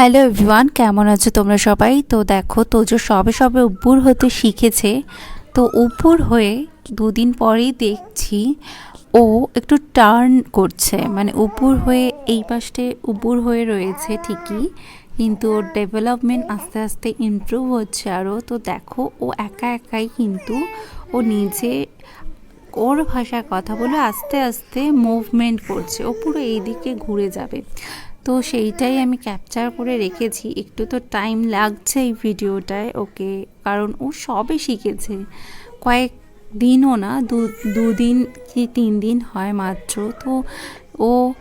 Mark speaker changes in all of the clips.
Speaker 1: Hello everyone, কেমন আছো তোমরা সবাই? তো দেখো, তোজো সবে সবে উপুর হতে শিখেছে। তো উপুর হয়ে দুদিন পরেই দেখছি ও একটু টার্ন করছে। মানে উপুর হয়ে এই পাশে উপুর হয়ে রয়েছে ঠিকই, কিন্তু ওর ডেভেলপমেন্ট আস্তে আস্তে ইমপ্রুভ হচ্ছে আরও তো দেখো, ও একা একাই কিন্তু ও নিজে ওর ভাষায় কথা বলে আস্তে আস্তে মুভমেন্ট করছে। ও পুরো এইদিকে ঘুরে যাবে। তো সেইটাই আমি ক্যাপচার করে রেখেছি। একটু তো টাইম লাগছে এই ভিডিওটায় ওকে, কারণ ও সবে শিখেছে। কয়েক দিনও না, দু, দুদিন কি তিন দিন হয় মাত্র। তো ও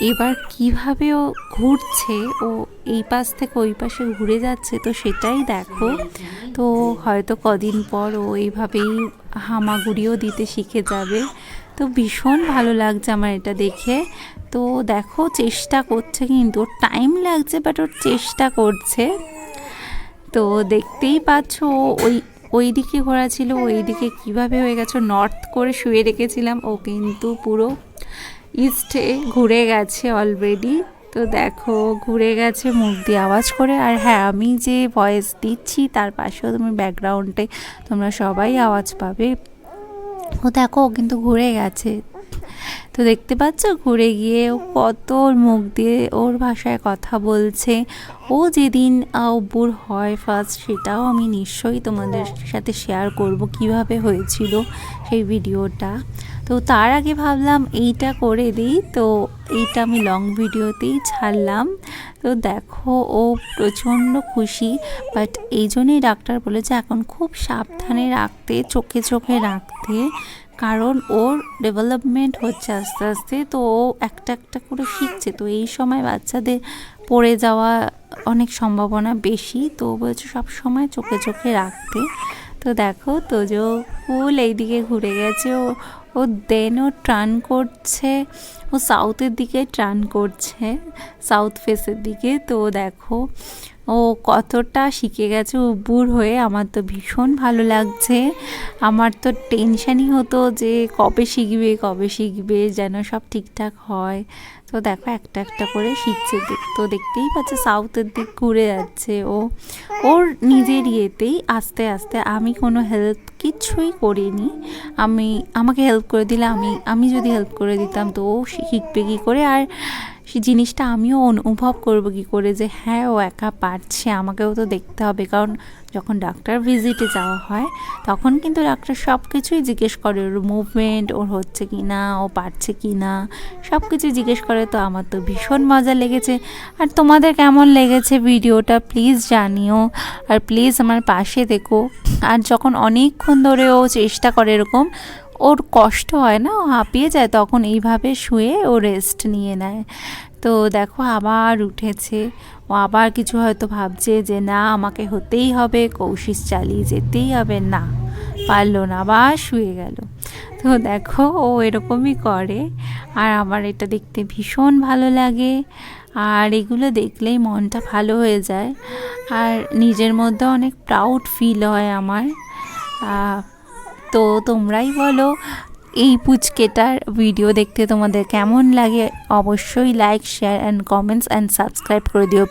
Speaker 1: এবার কীভাবে ও ঘুরছে, ও এই পাশ থেকে ওই পাশে ঘুরে যাচ্ছে, তো সেটাই দেখো। তো হয়তো কদিন পর ও এইভাবেই হামাগুড়িও দিতে শিখে যাবে। তো ভীষণ ভালো লাগছে আমার এটা দেখে। তো দেখো চেষ্টা করছে কিন্তু, ওর টাইম লাগছে বাট ওর চেষ্টা করছে। তো দেখতেই পাচ্ছ ওই ওই দিকে ঘোরা ছিল ওই দিকে কীভাবে হয়ে গেছে নর্থ করে শুয়ে রেখেছিলাম। ও কিন্তু পুরো ইস্টে ঘুরে গেছে অলরেডি তো দেখো, ঘুরে গেছে, মুখ দিয়ে আওয়াজ করে। আর হ্যাঁ আমি যে ভয়েস দিচ্ছি, তার পাশেও তুমি ব্যাকগ্রাউন্ডে তোমরা সবাই আওয়াজ পাবে। ও দেখো কিন্তু ঘুরে গেছে। তো দেখতে পাচ্ছ? ঘুরে গিয়ে ও কত মুখ দিয়ে ওর ভাষায় কথা বলছে। ও যেদিন অব্বুর হয় ফার্স্ট সেটাও আমি নিশ্চয়ই তোমাদের সাথে শেয়ার করব কীভাবে হয়েছিল সেই ভিডিওটা তো তার আগে ভাবলাম এইটা করে দিই। তো এইটা আমি লং ভিডিওতেই ছাড়লাম। তো দেখো, ও প্রচণ্ড খুশি বাট এই জন্যই ডাক্তার বলেছে এখন খুব সাবধানে রাখতে, চোখে চোখে রাখতে। কারণ ওর ডেভেলপমেন্ট হচ্ছে আস্তে আস্তে, তো ও একটা একটা করে শিখছে। তো এই সময় বাচ্চাদের পড়ে যাওয়া অনেক সম্ভাবনা বেশি, তো বলছে সব সময় চোখে চোখে রাখতে তো দেখো তো তোজো ফুল এইদিকে ঘুরে গেছে, ও ও দেন ও টার্ন করছে, ও সাউথের দিকে টার্ন করছে সাউথ ফেসের দিকে। তো দেখো ও কতটা শিখে গেছে উব্বুর হয়ে আমার তো ভীষণ ভালো লাগছে। আমার তো টেনশানই হতো যে কবে শিখবে কবে শিখবে, যেন সব ঠিকঠাক হয়। তো দেখো একটা একটা করে শিখছে, তো দেখতেই পাচ্ছে সাউথের দিক ঘুরে যাচ্ছে ও। ওর নিজের ইয়েতেই আস্তে আস্তে আমি কোনো হেল্প কিচ্ছুই করিনি। আমি, আমাকে হেল্প করে দিলে আমি আমি যদি হেল্প করে দিতাম তো ও শিখবে কী করে? আর সেই জিনিসটা আমিও অনুভব করব কি করে যে হ্যাঁ ও একা পারছে, আমাকেও তো দেখতে হবে। কারণ যখন ডাক্তার ভিজিটে যাওয়া হয়, তখন কিন্তু ডাক্তার সব কিছুই জিজ্ঞেস করে ওর মুভমেন্ট ওর হচ্ছে কি না, ও পারছে কি না সব কিছু জিজ্ঞেস করে। তো আমার তো ভীষণ মজা লেগেছে। আর তোমাদের কেমন লেগেছে ভিডিওটা প্লিজ জানিও। আর প্লিজ আমার পাশে দেখো আর যখন অনেকক্ষণ ধরে ও চেষ্টা করে এরকম ওর কষ্ট হয় না, ও হাঁপিয়ে যায় তখন এইভাবে শুয়ে ও রেস্ট নিয়ে নেয়। তো দেখো আবার উঠেছে। ও আবার কিছু হয়তো ভাবছে যে না, আমাকে হতেই হবে, কৌশিস চালিয়ে যেতেই হবে। না, পারল না, আবার শুয়ে গেল। তো দেখো ও এরকমই করে। আর আমার এটা দেখতে ভীষণ ভালো লাগে। আর এগুলো দেখলেই মনটা ভালো হয়ে যায়। আর নিজের মধ্যে অনেক প্রাউড ফিল হয় আমার। তো তোমরাই বলো এই পুচকেটার ভিডিও দেখতে তোমাদের কেমন লাগে? অবশ্যই like share and comments and subscribe করে দিও।